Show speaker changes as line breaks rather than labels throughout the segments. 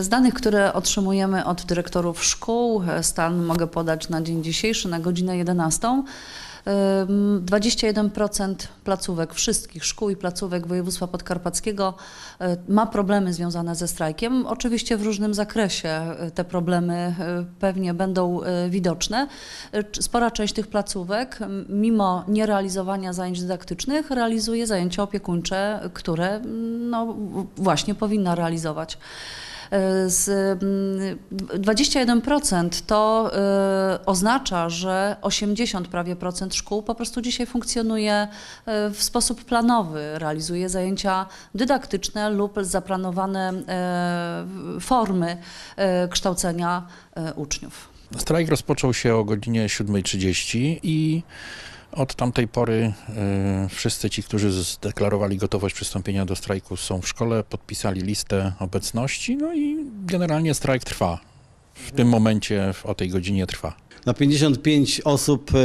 Z danych, które otrzymujemy od dyrektorów szkół, e, stan mogę podać na dzień dzisiejszy, na godzinę 11. Ym, 21% placówek, wszystkich szkół i placówek województwa podkarpackiego e, ma problemy związane ze strajkiem. Oczywiście w różnym zakresie e, te problemy e, pewnie będą e, widoczne. E, Spora część tych placówek, mimo nierealizowania zajęć dydaktycznych, realizuje zajęcia opiekuńcze, które no, właśnie powinna realizować. Z mm, 21% to e, oznacza, że 80 prawie procent szkół po prostu dzisiaj funkcjonuje e, w sposób planowy, realizuje zajęcia dydaktyczne lub zaplanowane e, formy kształcenia uczniów.
Strajk rozpoczął się o godzinie 7.30 i od tamtej pory e, wszyscy ci, którzy zdeklarowali gotowość przystąpienia do strajku są w szkole, podpisali listę obecności, no i generalnie strajk trwa. W tym momencie, o tej godzinie trwa.
Na 55 osób e,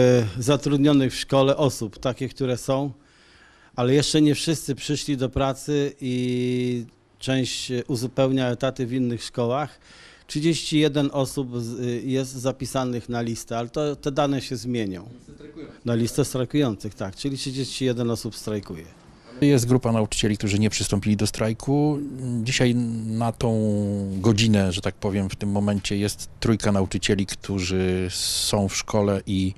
zatrudnionych w szkole, osób takie, które są, ale jeszcze nie wszyscy przyszli do pracy i część uzupełnia etaty w innych szkołach. 31 osób z- y, jest zapisanych na listę, ale to, te dane się zmienią. Na listę strajkujących, tak, czyli 31 osób strajkuje.
Jest grupa nauczycieli, którzy nie przystąpili do strajku. Dzisiaj na tą godzinę, że tak powiem, w tym momencie jest trójka nauczycieli, którzy są w szkole i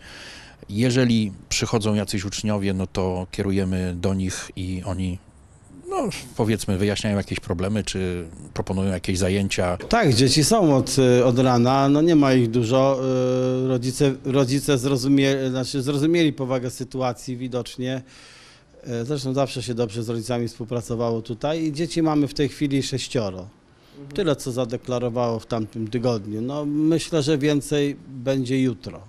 jeżeli przychodzą jacyś uczniowie, no to kierujemy do nich i oni, no powiedzmy, wyjaśniają jakieś problemy, czy proponują jakieś zajęcia.
Tak, dzieci są od, y, od rana, no nie ma ich dużo. y, Rodzice, rodzice zrozumie, znaczy zrozumieli powagę sytuacji widocznie. Y, Zresztą zawsze się dobrze z rodzicami współpracowało tutaj i dzieci mamy w tej chwili sześcioro. Tyle, co zadeklarowało w tamtym tygodniu. No, myślę, że więcej będzie jutro.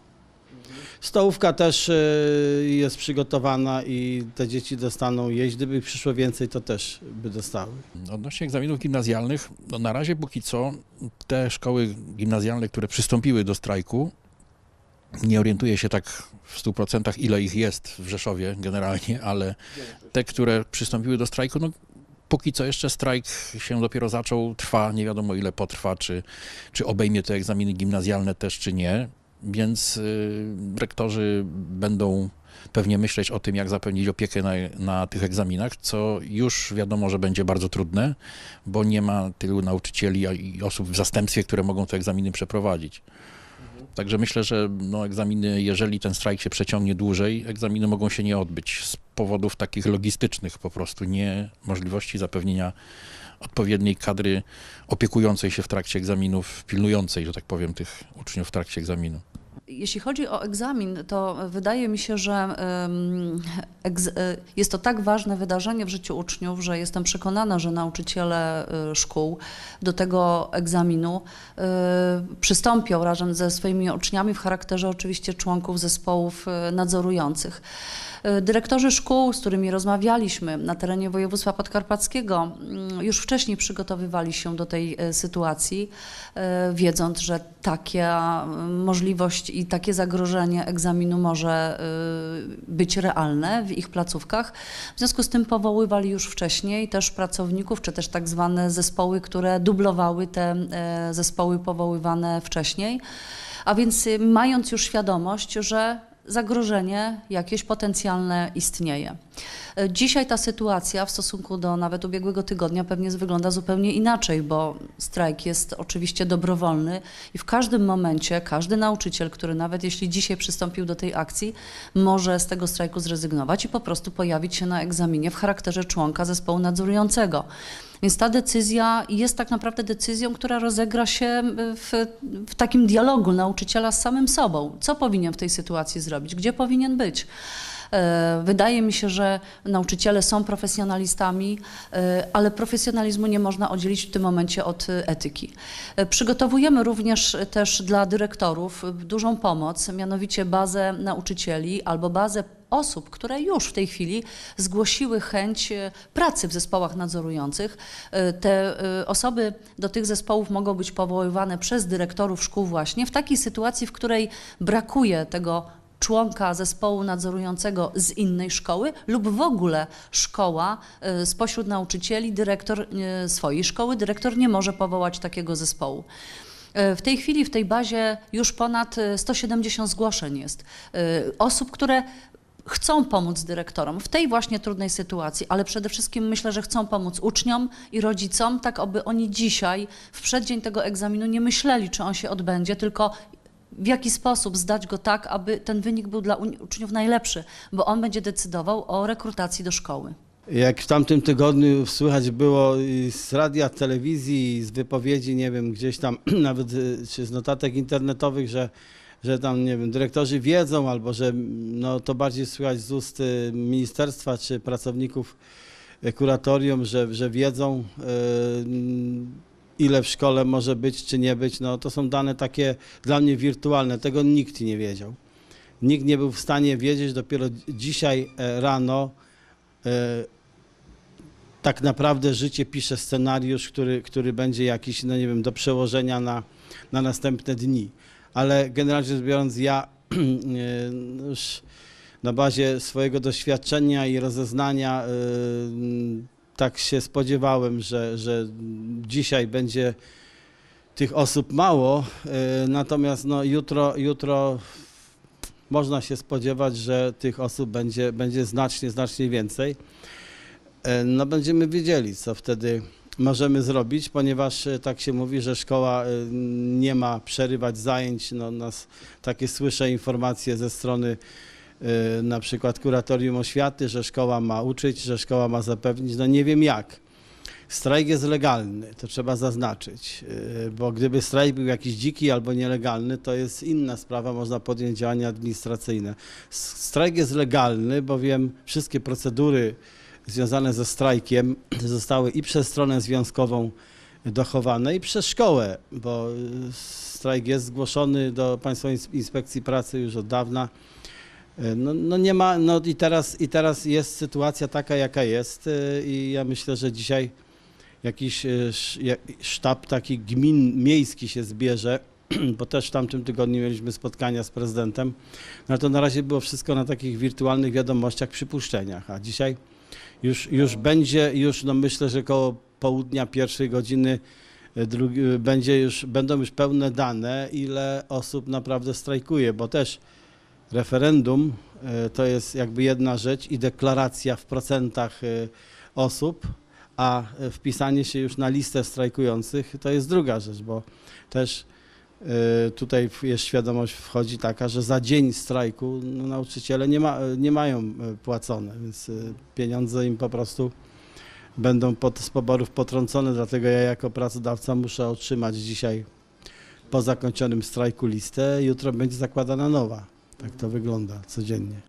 Stołówka też y, jest przygotowana i te dzieci dostaną jeść. Gdyby przyszło więcej, to też by dostały.
Odnośnie egzaminów gimnazjalnych, no na razie póki co te szkoły gimnazjalne, które przystąpiły do strajku, nie orientuję się tak w 100% ile ich jest w Rzeszowie generalnie, ale te, które przystąpiły do strajku, no póki co jeszcze strajk się dopiero zaczął, trwa, nie wiadomo ile potrwa, czy, czy obejmie te egzaminy gimnazjalne też, czy nie, więc y, rektorzy będą pewnie myśleć o tym, jak zapewnić opiekę na, na tych egzaminach, co już wiadomo, że będzie bardzo trudne, bo nie ma tylu nauczycieli i osób w zastępstwie, które mogą te egzaminy przeprowadzić. Także myślę, że no, egzaminy, jeżeli ten strajk się przeciągnie dłużej, egzaminy mogą się nie odbyć z powodów takich logistycznych po prostu, nie możliwości zapewnienia odpowiedniej kadry opiekującej się w trakcie egzaminów, pilnującej, że tak powiem, tych uczniów w trakcie egzaminu.
Jeśli chodzi o egzamin, to wydaje mi się, że e, jest to tak ważne wydarzenie w życiu uczniów, że jestem przekonana, że nauczyciele e, szkół do tego egzaminu e, przystąpią razem ze swoimi uczniami w charakterze oczywiście członków zespołów nadzorujących. E, Dyrektorzy szkół, z którymi rozmawialiśmy na terenie województwa podkarpackiego, mm, już wcześniej przygotowywali się do tej e, sytuacji, e, wiedząc, że taka mm, możliwość i takie zagrożenie egzaminu może być realne w ich placówkach. W związku z tym powoływali już wcześniej też pracowników, czy też tak zwane zespoły, które dublowały te zespoły powoływane wcześniej. A więc y, mając już świadomość, że zagrożenie jakieś potencjalne istnieje. Dzisiaj ta sytuacja w stosunku do nawet ubiegłego tygodnia pewnie wygląda zupełnie inaczej, bo strajk jest oczywiście dobrowolny i w każdym momencie każdy nauczyciel, który nawet jeśli dzisiaj przystąpił do tej akcji, może z tego strajku zrezygnować i po prostu pojawić się na egzaminie w charakterze członka zespołu nadzorującego. Więc ta decyzja jest tak naprawdę decyzją, która rozegra się w, w takim dialogu nauczyciela z samym sobą. Co powinien w tej sytuacji zrobić? Gdzie powinien być? E, Wydaje mi się, że nauczyciele są profesjonalistami, e, ale profesjonalizmu nie można oddzielić w tym momencie od etyki. E, Przygotowujemy również też dla dyrektorów dużą pomoc, mianowicie bazę nauczycieli albo bazę osób, które już w tej chwili zgłosiły chęć pracy w zespołach nadzorujących. Te osoby do tych zespołów mogą być powoływane przez dyrektorów szkół właśnie w takiej sytuacji, w której brakuje tego członka zespołu nadzorującego z innej szkoły lub w ogóle szkoła y, spośród nauczycieli, dyrektor y, swojej szkoły, dyrektor nie może powołać takiego zespołu. Y, W tej chwili w tej bazie już ponad y, 170 zgłoszeń jest osób, które chcą pomóc dyrektorom w tej właśnie trudnej sytuacji, ale przede wszystkim myślę, że chcą pomóc uczniom i rodzicom, tak aby oni dzisiaj, w przeddzień tego egzaminu, nie myśleli, czy on się odbędzie, tylko w jaki sposób zdać go tak, aby ten wynik był dla uczniów najlepszy, bo on będzie decydował o rekrutacji do szkoły.
Jak w tamtym tygodniu słychać było z radia, telewizji, z wypowiedzi, nie wiem, gdzieś tam nawet y, czy z notatek internetowych, że, że tam, nie wiem, dyrektorzy wiedzą, albo że no, to bardziej słychać z ust y, ministerstwa czy pracowników y, kuratorium, że, że wiedzą, y, ile w szkole może być czy nie być. No, to są dane takie dla mnie wirtualne, tego nikt nie wiedział. Nikt nie był w stanie wiedzieć, dopiero dzisiaj e, rano e, tak naprawdę życie pisze scenariusz, który, który będzie jakiś, no nie wiem, do przełożenia na, na następne dni. Ale generalnie rzecz biorąc, ja e, już na bazie swojego doświadczenia i rozeznania tak się spodziewałem, że, że dzisiaj będzie tych osób mało, e, natomiast no jutro, jutro można się spodziewać, że tych osób będzie, będzie znacznie, znacznie więcej. E, No będziemy wiedzieli, co wtedy możemy zrobić, ponieważ e, tak się mówi, że szkoła nie ma przerywać zajęć. No, nas takie słyszę informacje ze strony na przykład kuratorium oświaty, że szkoła ma uczyć, że szkoła ma zapewnić. No nie wiem jak. Strajk jest legalny, to trzeba zaznaczyć, e, bo gdyby strajk był jakiś dziki albo nielegalny, to jest inna sprawa, można podjąć działania administracyjne. Strajk jest legalny, bowiem wszystkie procedury związane ze strajkiem zostały i przez stronę związkową dochowane i przez szkołę, bo y, strajk jest zgłoszony do Państwowej Ins- Inspekcji Pracy już od dawna. Y, No, no nie ma, no i teraz, i teraz jest sytuacja taka, jaka jest y, i ja myślę, że dzisiaj jakiś ja- sztab taki gmin miejski się zbierze, bo też w tamtym tygodniu mieliśmy spotkania z prezydentem, no to na razie było wszystko na takich wirtualnych wiadomościach, przypuszczeniach, a dzisiaj już, już będzie, już no myślę, że koło południa pierwszej godziny e, drugi, e, będzie już, będą już pełne dane, ile osób naprawdę strajkuje, bo też referendum e, to jest jakby jedna rzecz i deklaracja w procentach e, osób, a e, wpisanie się już na listę strajkujących to jest druga rzecz, bo też tutaj jest świadomość wchodzi taka, że za dzień strajku no, nauczyciele nie, ma, nie mają płacone, więc pieniądze im po prostu będą pod, z poborów potrącone, dlatego ja jako pracodawca muszę otrzymać dzisiaj po zakończonym strajku listę, jutro będzie zakładana nowa. Tak to wygląda codziennie.